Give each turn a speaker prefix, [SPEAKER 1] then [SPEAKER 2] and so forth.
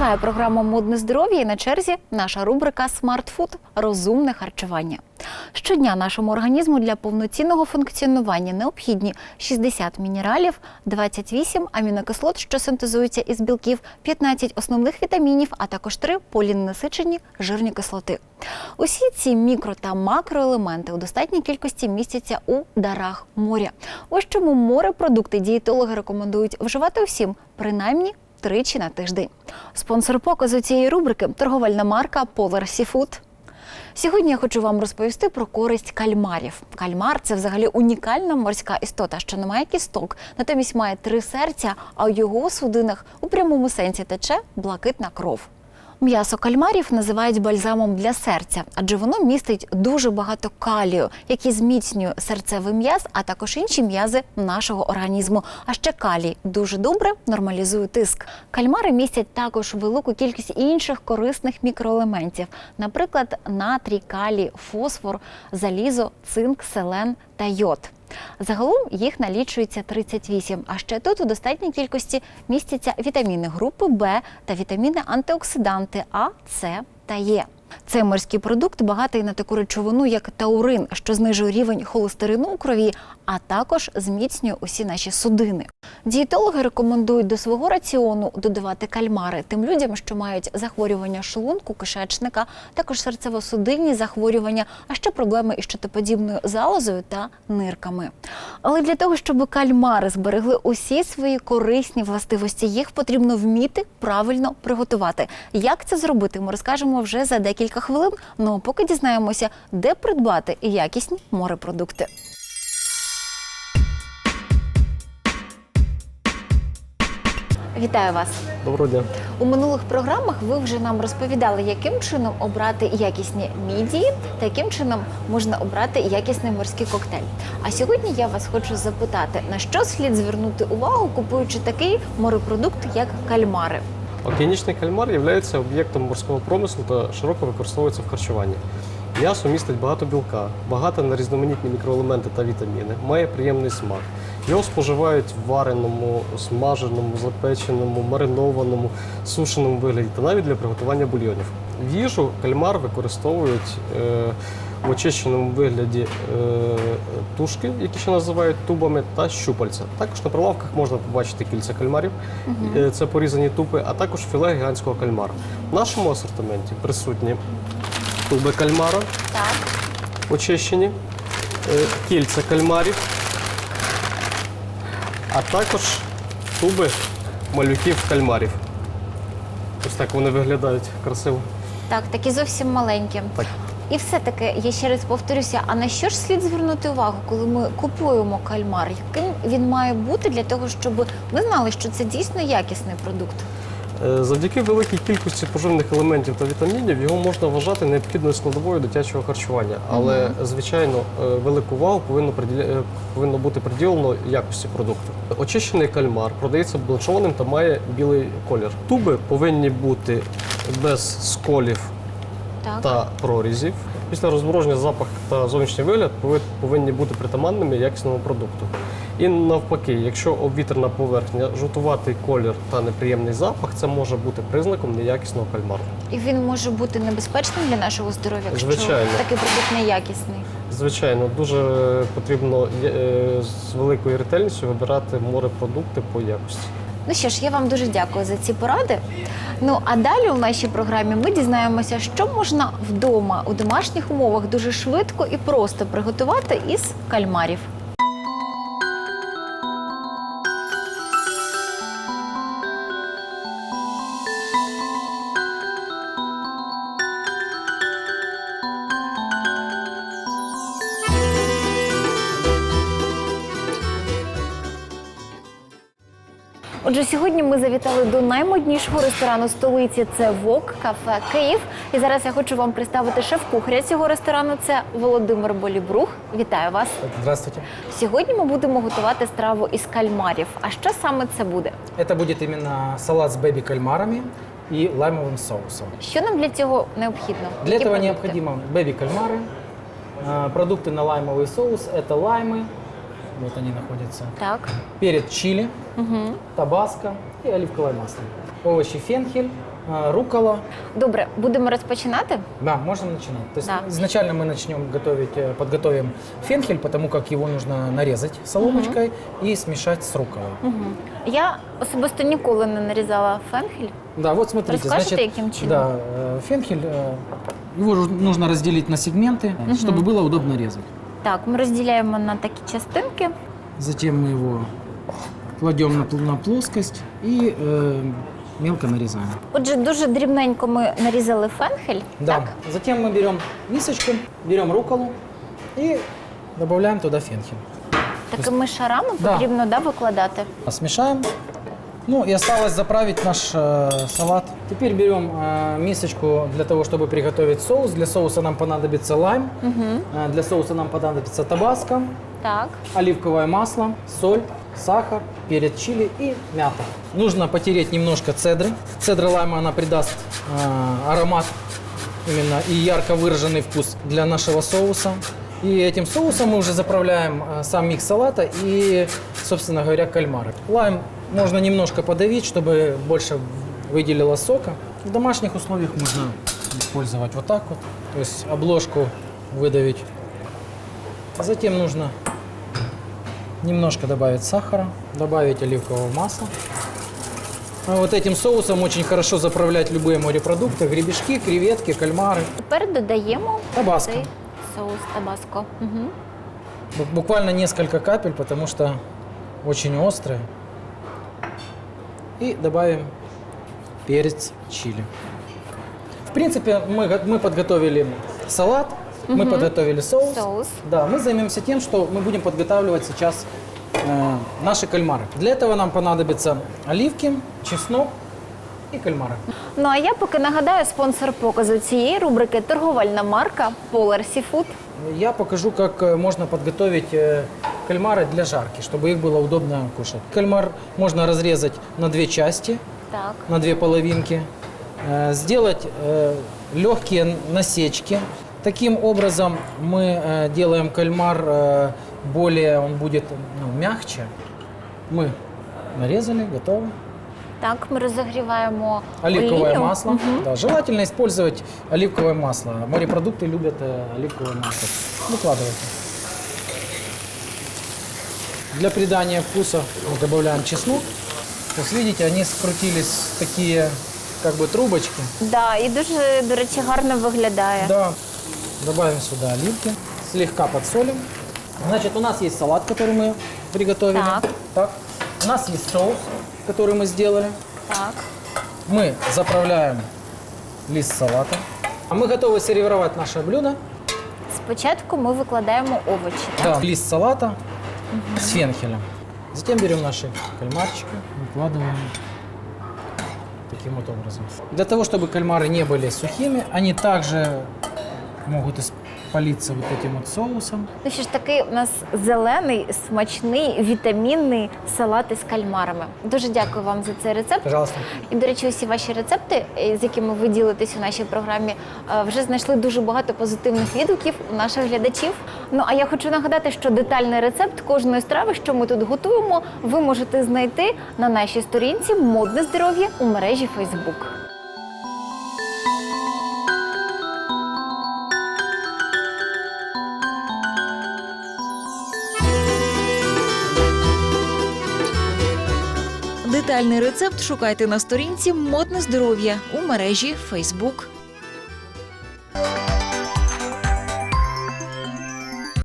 [SPEAKER 1] Триває програма Модне здоров'я і на черзі наша рубрика «Смартфуд» – розумне харчування. Щодня нашому організму для повноцінного функціонування необхідні 60 мінералів, 28 амінокислот, що синтезуються із білків, 15 основних вітамінів, а також 3 поліненасичені жирні кислоти. Усі ці мікро та макроелементи у достатній кількості містяться у дарах моря. Ось чому морепродукти дієтологи рекомендують вживати усім, принаймні тричі на тиждень. Спонсор показу цієї рубрики торговельна марка Polar Seafood. Сьогодні я хочу вам розповісти про користь кальмарів. Кальмар це взагалі унікальна морська істота, що не має кісток, натомість має три серця, а у його судинах у прямому сенсі тече блакитна кров. М'ясо кальмарів називають бальзамом для серця, адже воно містить дуже багато калію, який зміцнює серцевий м'яз, а також інші м'язи нашого організму. А ще калій дуже добре нормалізує тиск. Кальмари містять також велику кількість інших корисних мікроелементів, наприклад, натрій, калій, фосфор, залізо, цинк, селен та йод. Загалом їх налічується 38, а ще тут у достатній кількості містяться вітаміни групи Б та вітаміни антиоксиданти А, С та Е. Цей морський продукт багатий на таку речовину, як таурин, що знижує рівень холестерину у крові, а також зміцнює усі наші судини. Дієтологи рекомендують до свого раціону додавати кальмари тим людям, що мають захворювання шлунку, кишечника, також серцево-судинні захворювання, а ще проблеми із щитоподібною залозою та нирками. Але для того, щоб кальмари зберегли усі свої корисні властивості, їх потрібно вміти правильно приготувати. Як це зробити, ми розкажемо вже за декілька хвилин. Ну а поки дізнаємося, де придбати якісні морепродукти. Вітаю вас!
[SPEAKER 2] Доброго дня.
[SPEAKER 1] У минулих програмах ви вже нам розповідали, яким чином обрати якісні мідії та яким чином можна обрати якісний морський коктейль. А сьогодні я вас хочу запитати, на що слід звернути увагу, купуючи такий морепродукт, як кальмари.
[SPEAKER 2] Океанічний кальмар є об'єктом морського промислу та широко використовується в харчуванні. М'ясо містить багато білка, багато на різноманітні мікроелементи та вітаміни, має приємний смак. Його споживають в вареному, смаженому, запеченому, маринованому, сушеному вигляді та навіть для приготування бульйонів. В їжу кальмар використовують е, в очищеному вигляді е, тушки, які ще називають тубами, та щупальця. Також на прилавках можна побачити кільця кальмарів, Е, це порізані тупи, а також філе гігантського кальмара. В нашому асортименті присутні туби кальмара,
[SPEAKER 1] Так,
[SPEAKER 2] очищені, е, кільця кальмарів, а також туби малюків кальмарів. Ось так вони виглядають красиво.
[SPEAKER 1] так, такі зовсім маленькі.
[SPEAKER 2] Так.
[SPEAKER 1] І все-таки я ще раз повторюся: а на що ж слід звернути увагу, коли ми купуємо кальмар? Яким він має бути для того, щоб ми знали, що це дійсно якісний продукт?
[SPEAKER 2] Е, Завдяки великій кількості поживних елементів та вітамінів його можна вважати необхідною складовою дитячого харчування. Але, звичайно, е, велику увагу повинно, е, повинно бути приділено якості продукту. Очищений кальмар продається бланшованим та має білий колір. Туби повинні бути без сколів
[SPEAKER 1] Так.
[SPEAKER 2] та прорізів. Після розмороження запах та зовнішній вигляд повинні бути притаманними якісному продукту. І навпаки, якщо обвітрена поверхня, жовтуватий колір та неприємний запах, це може бути признаком неякісного кальмару.
[SPEAKER 1] І він може бути небезпечним для нашого здоров'я, якщо
[SPEAKER 2] Звичайно.
[SPEAKER 1] такий продукт неякісний.
[SPEAKER 2] Звичайно, дуже потрібно е, з великою ретельністю вибирати морепродукти по якості.
[SPEAKER 1] Ну що ж, я вам дуже дякую за ці поради. Ну а далі у нашій програмі ми дізнаємося, що можна вдома у домашніх умовах дуже швидко і просто приготувати із кальмарів. Отже, сьогодні ми завітали до наймоднішого ресторану столиці. Це Вок кафе Київ. І зараз я хочу вам представити шеф-кухаря цього ресторану. Це Володимир Болібрух. Вітаю вас.
[SPEAKER 3] Здравствуйте.
[SPEAKER 1] Сьогодні ми будемо готувати страву із кальмарів. А що саме це буде?
[SPEAKER 3] Это будет именно салат с бэби-кальмарами и лаймовым соусом.
[SPEAKER 1] Що нам для цього необхідно?
[SPEAKER 3] Для
[SPEAKER 1] Які
[SPEAKER 3] этого
[SPEAKER 1] продукти?
[SPEAKER 3] необходимо бэби-кальмары, а, продукты на лаймовый соус – это лаймы, Вот они находятся,
[SPEAKER 1] Так.
[SPEAKER 3] перец чили,
[SPEAKER 1] Угу.
[SPEAKER 3] табаско и оливковое масло. Овощи фенхель, а, рукола.
[SPEAKER 1] Добре, будемо розпочинати.
[SPEAKER 3] Да, можно начинать. То есть
[SPEAKER 1] Да.
[SPEAKER 3] изначально мы начнем готовить, э, подготовим фенхель, потому как его нужно нарезать соломочкой и смешать с руколой.
[SPEAKER 1] Угу. Я особисто ніколи не нарізала фенхель.
[SPEAKER 3] Да, вот смотрите,
[SPEAKER 1] Расскажете,
[SPEAKER 3] значит,
[SPEAKER 1] каким чином?
[SPEAKER 3] да, э, фенхель, э, его ж- нужно разделить на сегменты, чтобы было удобно резать.
[SPEAKER 1] Так, ми розділяємо на такі частинки.
[SPEAKER 3] Затем мы его кладем на, пл- на плоскость и э, мелко нарезаем.
[SPEAKER 1] Отже, дуже дрібненько ми нарізали фенхель.
[SPEAKER 3] Да.
[SPEAKER 1] Так?
[SPEAKER 3] Затем мы берем мисочку, берем руколу и добавляем туда фенхель.
[SPEAKER 1] Такими шарами
[SPEAKER 3] Да.
[SPEAKER 1] потрібно да, викладати.
[SPEAKER 3] Смешаем. Ну и осталось заправить наш э, салат. Теперь берем э, мисочку для того, чтобы приготовить соус. Для соуса нам понадобится лайм.
[SPEAKER 1] Угу.
[SPEAKER 3] Э, для соуса нам понадобится табаско,
[SPEAKER 1] Так.
[SPEAKER 3] оливковое масло, соль, сахар, перец чили и мята. Нужно потереть немножко цедры. Цедра лайма она придаст э, аромат именно и ярко выраженный вкус для нашего соуса. И этим соусом мы уже заправляем э, сам микс салата и, собственно говоря, кальмары. Лайм можно немножко подавить, чтобы больше выделило сока. В домашних условиях можно использовать вот так вот. То есть обложку выдавить. Затем нужно немножко добавить сахара, добавить оливкового масла. А вот этим соусом очень хорошо заправлять любые морепродукты, гребешки, креветки, кальмары.
[SPEAKER 1] Тепер додаємо
[SPEAKER 3] Табаско.
[SPEAKER 1] цей соус табаско. Угу.
[SPEAKER 3] Бу- Буквально несколько капель, потому что очень острые. И добавим перец чили. В принципе, мы, го- мы подготовили салат, мы подготовили соус.
[SPEAKER 1] Соус.
[SPEAKER 3] Да, мы займемся тем, что мы будем подготавливать сейчас э, наши кальмары. Для этого нам понадобятся оливки, чеснок и кальмары.
[SPEAKER 1] Ну а я поки нагадаю спонсор показу цієї рубрики торговельна марка Polar Seafood.
[SPEAKER 3] Я покажу, как э, можно подготовить э, кальмары для жарки, чтобы их было удобно кушать. Кальмар можно разрезать на две части,
[SPEAKER 1] Так.
[SPEAKER 3] на две половинки, э, сделать э, легкие насечки. Таким образом мы э, делаем кальмар э, более, он будет ну, мягче. Мы нарезали, готово.
[SPEAKER 1] Так, ми розігріваємо
[SPEAKER 3] Оливковое
[SPEAKER 1] олію.
[SPEAKER 3] масло. Да, желательно использовать оливковое масло. Морепродукты любят э, оливковое масло. Выкладывайте. Для придания вкуса мы добавляем чеснок. То есть, видите, они скрутились в такие как бы трубочки.
[SPEAKER 1] Да, і дуже, до речі, гарно виглядає.
[SPEAKER 3] Да. Добавим сюда оливки. Слегка подсолим. Значит, у нас есть салат, который мы приготовили.
[SPEAKER 1] Так.
[SPEAKER 3] Так. У нас есть соус, который мы сделали.
[SPEAKER 1] Так.
[SPEAKER 3] Мы заправляем лист салата. А мы готовы сервировать наше блюдо.
[SPEAKER 1] Спочатку ми викладаємо овочі.
[SPEAKER 3] Да. Лист салата с фенхелем. Затем берем наши кальмарчики, выкладываем таким вот образом. Для того, чтобы кальмары не были сухими, они также могут испалиться вот этим вот соусом.
[SPEAKER 1] Ну що ж такий у нас зелений, смачний, вітамінний салат із кальмарами. Дуже дякую вам за цей рецепт.
[SPEAKER 3] Пожалуйста.
[SPEAKER 1] І, до речі, усі ваші рецепти, е, з якими ви ділитесь у нашій програмі, е, вже знайшли дуже багато позитивних відгуків у наших глядачів. Ну а я хочу нагадати, що детальний рецепт кожної страви, що ми тут готуємо, ви можете знайти на нашій сторінці Модне здоров'я у мережі Фейсбук.
[SPEAKER 4] Детальний рецепт шукайте на сторінці Модне здоров'я у мережі Facebook.